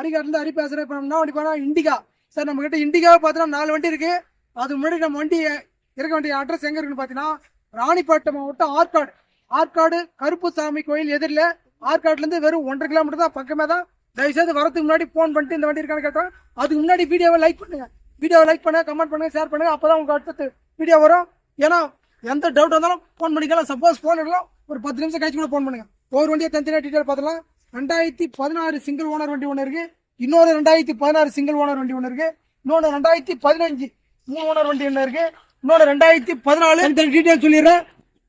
அரிகாட்டில் ஹரி பேசுகிறேன் இப்போ நம்ம வண்டி போனால் இண்டிகா. சார் நம்மக்கிட்ட இண்டிகாவை பார்த்தோன்னா நாலு வண்டி இருக்குது அதுக்கு முன்னாடி நம்ம வண்டி இருக்க வேண்டிய அட்ரஸ் எங்கே இருக்குன்னு பார்த்தீங்கன்னா ராணிப்பேட்டை மாவட்டம் ஆற்காடு. ஆற்காடு கருப்புசாமி கோயில் எதிரில். ஆற்காடுலேருந்து வெறும் ஒன்றரை கிலோமீட்டர் தான் பக்கமே தான். தயவுசெய்து வரதுக்கு முன்னாடி ஃபோன் பண்ணிட்டு இந்த வண்டி இருக்கான்னு கேட்டோம். அதுக்கு முன்னாடி வீடியோவை லைக் பண்ணுங்கள் வீடியோவை லைக் பண்ணுங்க கமெண்ட் பண்ணுங்க ஷேர் பண்ணுங்கள் அப்போ தான் உங்களுக்கு அடுத்த வீடியோ வரும். ஏன்னா எந்த டவுட் வந்தாலும் ஃபோன் பண்ணிக்கலாம். சப்போஸ் ஃபோன் இருக்கலாம் ஒரு பத்து நிமிஷம் கழிச்சு கூட ஃபோன் பண்ணுங்கள் ஒரு வண்டியை தனித்தனியாக டீட்டெயில் பார்த்துலாம் ரெண்டாயிரத்தி பதினாறு சிங்கிள் ஓனர் வண்டி ஒன்று இருக்கு. இன்னொரு ரெண்டாயிரத்தி பதினாறு சிங்கிள் ஓனர் வண்டி ஒன்று இருக்கு. இன்னொன்று ரெண்டாயிரத்தி பதினஞ்சு மூணு ஓனர் வண்டி ஒன்று இருக்கு. இன்னொன்று ரெண்டாயிரத்தி பதினாலு. தனி டீட்டெயில் சொல்லிடுறேன்.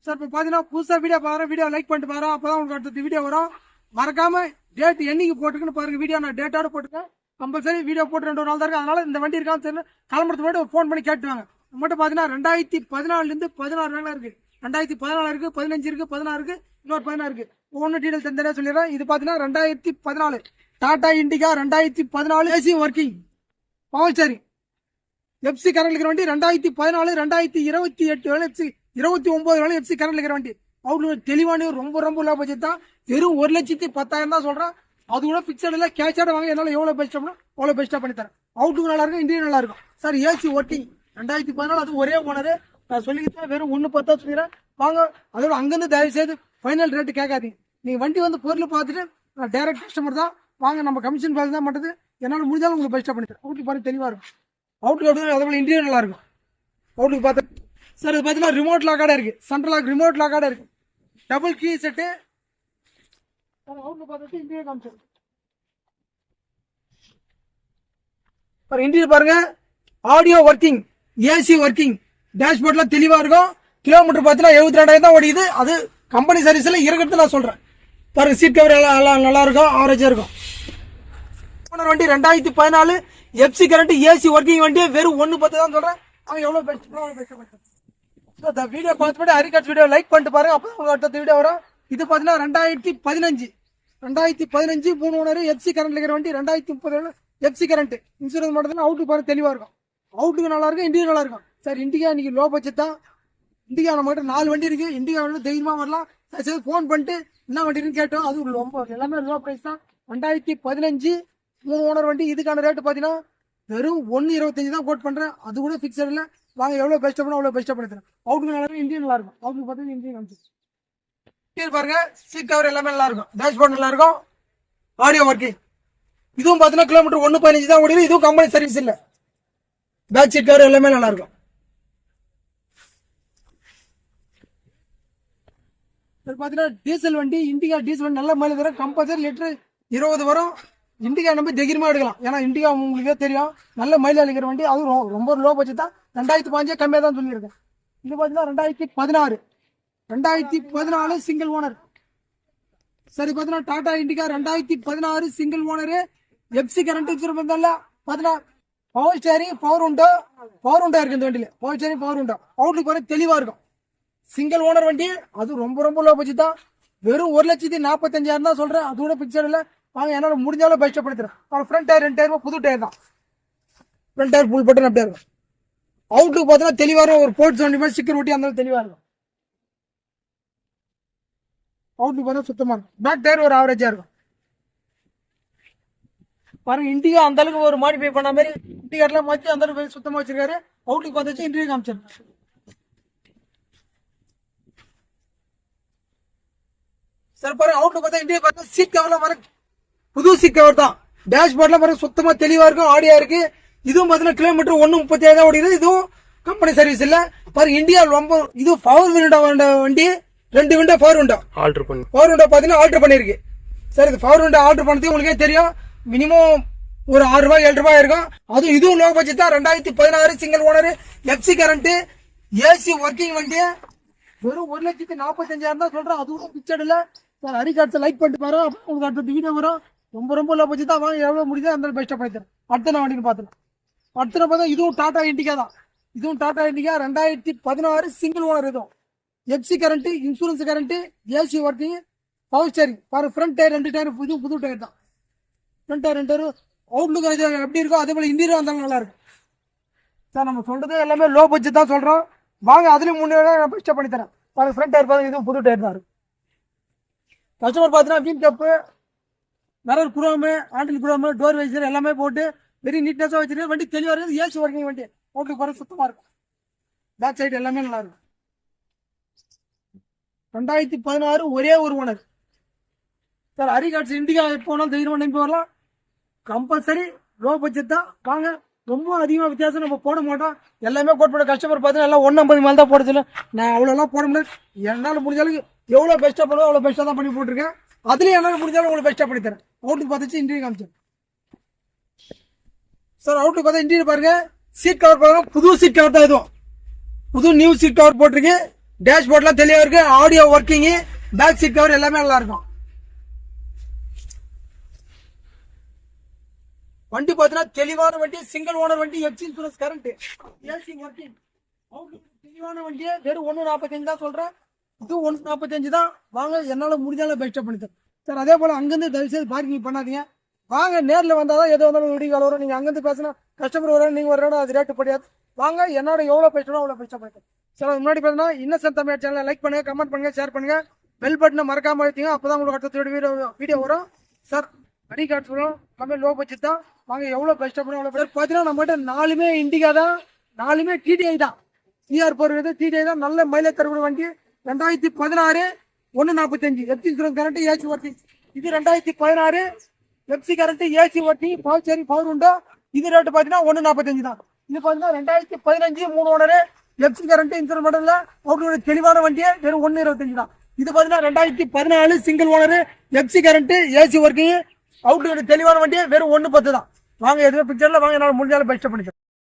சார் இப்போ பார்த்தீங்கன்னா புதுசாக வீடியோ பாருங்க வீடியோ லைக் பண்ணிட்டு பாருங்க அப்போ தான் உங்களுக்கு அடுத்த வீடியோ வரும். மறக்காம டேட் என்னைக்கு போட்டுருக்குன்னு பாருங்க. வீடியோ நான் டேட்டோட போட்டுருக்கேன் கம்பல்சரி வீடியோ போட்டு ரெண்டு ஒரு நாள் தான் இருக்கு. அதனால இந்த வண்டி இருக்கான்னு தெரியல. கிளம்புறதுக்கு முன்னாடி ஃபோன் பண்ணி கேட்டுவாங்க மட்டும் பார்த்தீங்கன்னா ரெண்டாயிரத்தி பதினாலுலேருந்து பதினாறு வேலை இருக்கு. ரெண்டாயிரத்தி பதினாலு இருக்கு பதினஞ்சு இருக்கு பதினாறு இருக்கு இன்னொரு பதினாறு இருக்கு. ஒன்று டீடைல் தந்தனே சொல்லிடுறேன். இது பார்த்தீங்கன்னா ரெண்டாயிரத்தி பதினாலு. டாடா இண்டிகா ரெண்டாயிரத்தி பதினாலு AC working power steering FC current இருக்கிற வண்டி ரெண்டாயிரத்தி பதினாலு ரெண்டாயிரத்தி இருபத்தி எட்டு வேலை எஃப்சி இருபத்தி ஒன்பது வேலை எஃப்சி கரண்ட் இருக்கிற வண்டி. அவுட்லுக் தெளிவான ரொம்ப ரொம்ப லோ பட்ஜெட் தான். வெறும் ஒரு லட்சத்தி பத்தாயிரம் தான் சொல்றேன். அது கூட பிக்சட் இல்லை கேட்சாட வாங்க என்னால எவ்வளவு பெஸ்ட் அவ்வளோ பெஸ்ட்டாக பண்ணித்தரேன். அவுட்டுக்கு நல்லா இருக்கும் இன்டீரியர் நல்லா இருக்கும். சார் ஏசி ஒர்க்கிங் ரெண்டாயிரத்தி பதினாலு அது ஒரே ஓனரு நான் சொல்லிக்கிட்டேன் வெறும் ஒன்று பார்த்தா சொல்லிடுறேன். வாங்க அதோட அங்கேருந்து தயவு செய்து ஃபைனல் ரேட்டு கேட்காதீங்க. நீங்கள் வண்டி வந்து பொருள் பார்த்துட்டு நான் டேரக்ட் கஸ்டமர் தான். வாங்க நம்ம கமிஷன் பார்த்து தான் பண்ணுறது என்னால் முடிஞ்சாலும் உங்களுக்கு பெஸ்ட்டாக பண்ணித்தரேன் அவுட்லுக் பாருங்க தெளிவாக இருக்கும். அவுட்லுக் அப்படி அதே போல் இன்டீரியர் நல்லா இருக்கும். அவுட்லுக் பார்த்து சார் இது பார்த்தீங்கன்னா ரிமோட் லாக்காட இருக்குது சென்ட்ரல் லாக் ரிமோட் லாக்காட இருக்குது டபுள் கீ செட்டு அவுட்லுக் பார்த்துட்டு இன்டீரியர் காமிச்சிருக்கு இன்டீரியர் பாருங்க ஆடியோ ஒர்க்கிங் ஏசி ஒர்க்கிங் டேஷ்போர்ட்ல தெளிவா இருக்கும். கிலோமீட்டர் பார்த்தீங்கன்னா எழுபத்தி ரெண்டாயிரம் தான் ஓடிக்குது. அது கம்பெனி சர்வீஸ்ல இருக்கிறது நான் சொல்றேன். பாருங்க சீட் கவர் எல்லாம் நல்லா நல்லா இருக்கும். ஆவரேஜா இருக்கும். ஓனர் வண்டி ரெண்டாயிரத்தி பதினாலு. எஃப்சி கரண்ட் ஏசி ஒர்க்கிங் வண்டி வெறும் ஒன்று பத்து தான் சொல்றேன். அவன் எவ்வளோ பெஸ்ட் எவ்வளோ இந்த வீடியோ பார்த்துட்டு ஹரிகாட்ஸ் வீடியோ லைக் பண்ணிட்டு பாருங்க. அப்போ உங்களுக்கு அடுத்த வீடியோ வரும். இது பார்த்தீங்கன்னா ரெண்டாயிரத்தி பதினஞ்சு. ரெண்டாயிரத்தி பதினஞ்சு மூணு ஓனர் எஃப்சி கரண்ட் இருக்கிற வண்டி ரெண்டாயிரத்தி முப்பது. எஃப்சி கரண்ட் இன்சூரன்ஸ் மட்டும் அவுட்டுக்கு பாருங்க தெளிவாக இருக்கும். அவுட்டுக்கு நல்லா இருக்கும் இண்டிகா நல்லா இருக்கும். சார் இண்டிகா இன்னைக்கு லோ பட்ஜெட் தான். இண்டிகா நம்ம கிட்ட நாலு வண்டி இருக்கு. இண்டிகா வந்து தைரியமாக வரலாம். சரி ஃபோன் பண்ணிட்டு என்ன வண்டி கேட்டோம். அது ரொம்ப எல்லாமே லோ ப்ரைஸ் தான். ரெண்டாயிரத்தி பதினஞ்சு மூணு ஓனர் வண்டி இதுக்கான ரேட்டு பார்த்தீங்கன்னா வெறும் ஒன்று இருபத்தஞ்சு தான் கோட் பண்ணுறேன் அது கூட ஃபிக்ஸட் இல்லை வாங்க எவ்வளோ பெஸ்ட்டாக பண்ணோ அவ்வளோ பெஸ்ட்டாக பண்ணி தரேன் அவுட்டுக்கு நல்லா இருக்கும் இந்தியன் நல்லா இருக்கும். அவுட்டுக்கு பார்த்தீங்கன்னா இந்தியன் காமிச்சு. பாருங்க. சீட் கவர் எல்லாமே நல்லா இருக்கும். டேஷ்போர்ட் நல்லா இருக்கும். ஆடியோ ஒர்க்கிங் இதுவும் பார்த்தீங்கன்னா கிலோமீட்டர் ஒன்று பதினஞ்சு தான் ஓடிது இதுவும் கம்பெனி சர்வீஸ் இல்லை. பேக் சீட் கவர் எல்லாமே நல்லா இருக்கும். பார்த்தீங்கன்னா டீசல் வண்டி இண்டிகா டீசல் வண்டி நல்ல மைலேஜ் தரும் கம்பல்சரி லிட்டரு இருபது வரும். இண்டிகா நம்பி தைரியமா எடுக்கலாம். ஏன்னா இண்டிகா உங்களுக்கே தெரியும். நல்ல மைலேஜ் அளிக்கிற வண்டி. அதுவும் ரொம்ப லோ பட்ஜெட் தான். ரெண்டாயிரத்தி பாஞ்சே கம்மியாக தான் சொல்லியிருக்கேன். இது பார்த்தீங்கன்னா ரெண்டாயிரத்தி பதினாறு. ரெண்டாயிரத்தி பதினாலு சிங்கிள் ஓனர் சரி பார்த்தீங்கன்னா டாடா இண்டிகா ரெண்டாயிரத்தி பதினாறு சிங்கிள் ஓனரு எப்சி கரண்ட் வச்சிருப்பதில்ல பார்த்தீங்கன்னா பவர் ஸ்டேரிங் பவர் உண்டோ பவர் உண்டா இருக்கு இந்த வண்டியில. பவர் ஸ்டேரிங் பவர் உண்டோ அவுட்லுக் பாருங்க தெளிவா இருக்கும். சிங்கிள் ஓனர் வண்டி அது ரொம்ப ரொம்ப லோ பட்ஜெட் தான். வெறும் ஒரு லட்சத்தி நாற்பத்தஞ்சாயிரம் தான் சொல்கிறேன் அது கூட பிக்சர் இல்லை. வாங்க என்னால் முடிஞ்சாலும் பெஸ்ட் படுத்துறேன் அவன் ஃப்ரண்ட் டயர் ரெண்டு டயர் புது டயர் தான். ஃப்ரண்ட் டயர் ஃபுல் பட்டன் அப்படியே இருக்கும். அவுட்டுக்கு பார்த்தீங்கன்னா தெளிவாக இருக்கும். ஒரு போர்ட்ஸ் வண்டி மாதிரி ஸ்டிக்கர் ஒட்டி அந்த தெளிவாக இருக்கும். அவுட்டுக்கு பார்த்தா சுத்தமாக இருக்கும். பேக் டயர் ஒரு ஆவரேஜாக இருக்கும். பாருங்க இண்டிகா அந்த அளவுக்கு ஒரு மாடிஃபை பண்ண மாதிரி இண்டிகாட்லாம் மாற்றி அந்த அளவுக்கு சுத்தமா வச்சிருக்காரு. அவுட்டுக்கு பார்த்தாச்சு இன்டீரியர் காமிச்சிருக்கேன் சார் பாருங்க அவுட்ல பார்த்தா இந்தியா பார்த்தா சீட் கவர்ல பாருங்க. புது சீட் கவர் தான். டேஷ்போர்ட்ல பாருங்க சுத்தமா தெளிவா இருக்கும் ஆடியா இருக்கு. இதுவும் பார்த்தீங்கன்னா கிலோமீட்டர் ஒன்று முப்பத்தி ஏழு தான் ஓடிது இதுவும் கம்பெனி சர்வீஸ் இல்ல. பாருங்க இந்தியா ரொம்ப இது பவர் விண்டோ வண்டி ரெண்டு விண்டோ பவர் விண்டோ ஆல்டர் பண்ணி. பவர் விண்டோ பார்த்தீங்கன்னா ஆர்டர் பண்ணிருக்கு சார் இது பவர் விண்டோ ஆர்டர் பண்ணது உங்களுக்கே தெரியும். மினிமம் ஒரு ஆறு ரூபாய் ஏழு ரூபாய் இருக்கும். அதுவும் இதுவும் லோ பட்ஜெட் தான். ரெண்டாயிரத்தி பதினாறு single owner FC current AC working வண்டி. வெறும் ஒரு லட்சத்தி நாற்பத்தஞ்சாயிரம் தான் சொல்றேன். அதுவும் பிக்சர் இல்ல சார் ஹரிகார்ட்ஸை லைக் பண்ணிட்டு பாரு உங்களுக்கு அடுத்த வீடியோ வரும். ரொம்ப ரொம்ப லோ பட்ஜெட் தான் வாங்க எவ்வளவு முடியுதோ அந்த பெஸ்ட்டாக பண்ணி தரேன் அடுத்த நான் வண்டின்னு பார்த்துலாம் அடுத்த பார்த்தா இதுவும் டாடா இண்டிகா தான். இதுவும் டாடா இண்டிகா ரெண்டாயிரத்தி பதினாறு சிங்கிள் ஓனர் இதுவும் FC current insurance current AC working power steering பாரு ஃப்ரண்ட் டயர் ரெண்டு டயர் புது புது டயர் தான். ஃப்ரண்ட் டயர் ரெண்டு டயர் அவுட்லுக் இது எப்படி இருக்கோ அதே போல் இந்தியரும் வந்தாலும் நல்லா இருக்கும். சார் நம்ம சொல்கிறது எல்லாமே லோ பட்ஜெட் தான் சொல்கிறோம் வாங்க அதுலேயும் முன்னாடி நான் பெஸ்ட்டாக பண்ணி தரேன் பாருங்க ஃப்ரண்ட் டயர் பாருங்க இதுவும் புது டயர் தான் இருக்கும். கஸ்டமர் பார்த்தீங்கன்னா வீல் கப்பு மிரர் குரோமு ஆண்டில் குரோமு டோர் வைசர் எல்லாமே போட்டு வெரி நீட்னஸாக வச்சிருக்கேன் வண்டி தெளிவாக இருக்குது. ஏசி ஒர்க்கிங் வண்டி ஓட்டு போகிற சுத்தமாக இருக்கும். பேக் சைடு எல்லாமே நல்லா இருக்கும். ரெண்டாயிரத்தி பதினாறு ஒரே ஒரு ஓனர். சார் அரிகாட்சி இண்டிகா போனால் தைரியம் நம்பி வரலாம். கம்பல்சரி லோ பட்ஜெட் தான். வாங்க ரொம்ப அதிகமாக வித்தியாசம் நம்ம போட மாட்டோம். எல்லாமே கோட் பண்ண கஸ்டமர் பார்த்தீங்கன்னா எல்லாம் ஒன்று ஐம்பது மேலே தான் போட நான் அவ்வளோலாம் போட முடியாது. என்னால் முடிஞ்ச அளவுக்கு எவ்வளோ பெஸ்ட்டாக பண்ணுவோம் அவ்வளோ பெஸ்ட்டாக தான் பண்ணி போட்டிருக்கேன். அதுலேயும் என்னால் முடிஞ்சாலும் உங்களுக்கு பெஸ்ட்டாக பண்ணி தரேன். அவுட்டுக்கு பார்த்துச்சு இன்டீரியர் காமிச்சேன். சார் அவுட்டுக்கு பார்த்தா இன்டீரியர் பாருங்க. சீட் கவர் பாருங்க. புது சீட் கவர் தான் இதுவும். புது நியூ சீட் கவர் போட்டிருக்கு. டேஷ்போர்ட்லாம் தெளிவாக இருக்கு. Audio working back seat cover எல்லாமே நல்லா இருக்கும். வண்டி பார்த்தீங்கன்னா தெளிவான வண்டி சிங்கிள் ஓனர் வண்டி FC insurance current AC working தெளிவான வண்டியை வெறும் ஒன்று நாற்பத்தஞ்சு தான் சொல்கிறேன் டூ ஒன்று நாற்பத்தஞ்சு தான். வாங்க என்னால் முடிஞ்சாலும் பெஸ்ட்டாக பண்ணி தரேன் சார் அதே போல் அங்கேருந்து தயவுசெய்து பார்க்கிங் பண்ணாதீங்க. வாங்க நேரில் வந்தால் தான் எது வந்தாலும் வீடியோ வரும். நீங்கள் அங்கேருந்து பேசினா கஸ்டமர் வர நீங்கள் வரணும் அது ரேட்டு படியாது வாங்க என்னோட எவ்வளோ பேசணும் அவ்வளோ பெஸ்ட்டாக பண்ணி தரேன் சார் அது முன்னாடி பார்த்தீங்கன்னா இன்னசென்ட் தமிழ் சேனலை லைக் பண்ணுங்க கமெண்ட் பண்ணுங்க ஷேர் பண்ணுங்கள் பெல் பட்டனை மறக்காமல் வைத்தீங்க அப்போ தான் உங்களுக்கு அடுத்த வீடியோ வீடியோ வரும். சார் அடி கார்டு வரும். எல்லாமே லோ பட்ஜெட் தான். வாங்க எவ்வளோ பெஸ்ட்டாக பண்ணி அவ்வளோ சார் பார்த்தீங்கன்னா நம்மகிட்ட நாலுமே இண்டிகா தான். நாலுமே டிடிஐ தான். சிஆர் போகிறது டிடிஐ தான். நல்ல மைலேஜ் தரக்கூடிய வண்டி. ரெண்டாயிரத்தி பதினாறு ஒன்று நாற்பத்தஞ்சு எஃப்சி இன்சூரன்ஸ் கரண்ட் ஏசி ஓட்டி. இது ரெண்டாயிரத்தி பதினாறு எப்சி கரண்ட் ஏசி ஓட்டி. பவர் சரி பவர் உண்டோ? இது ரேட்டு பார்த்தீங்கன்னா ஒன்று நாற்பத்தஞ்சு தான். இது பார்த்தீங்கன்னா ரெண்டாயிரத்தி பதினஞ்சு மூணு ஓனரு எப்சி கரண்ட் இன்சூரன்ஸ் மாடலில் அவங்களோட தெளிவான வண்டியே வெறும் ஒன்று இருபத்தஞ்சு தான். இது பார்த்தீங்கன்னா ரெண்டாயிரத்தி பதினாலு single owner FC current AC working out தெளிவான வண்டியே வெறும் ஒன்று பத்து தான். வாங்க எதுவும் பிக்சரில் வாங்க. என்னால் முடிஞ்சாலும் பெஸ்ட்டாக பண்ணிக்கலாம்.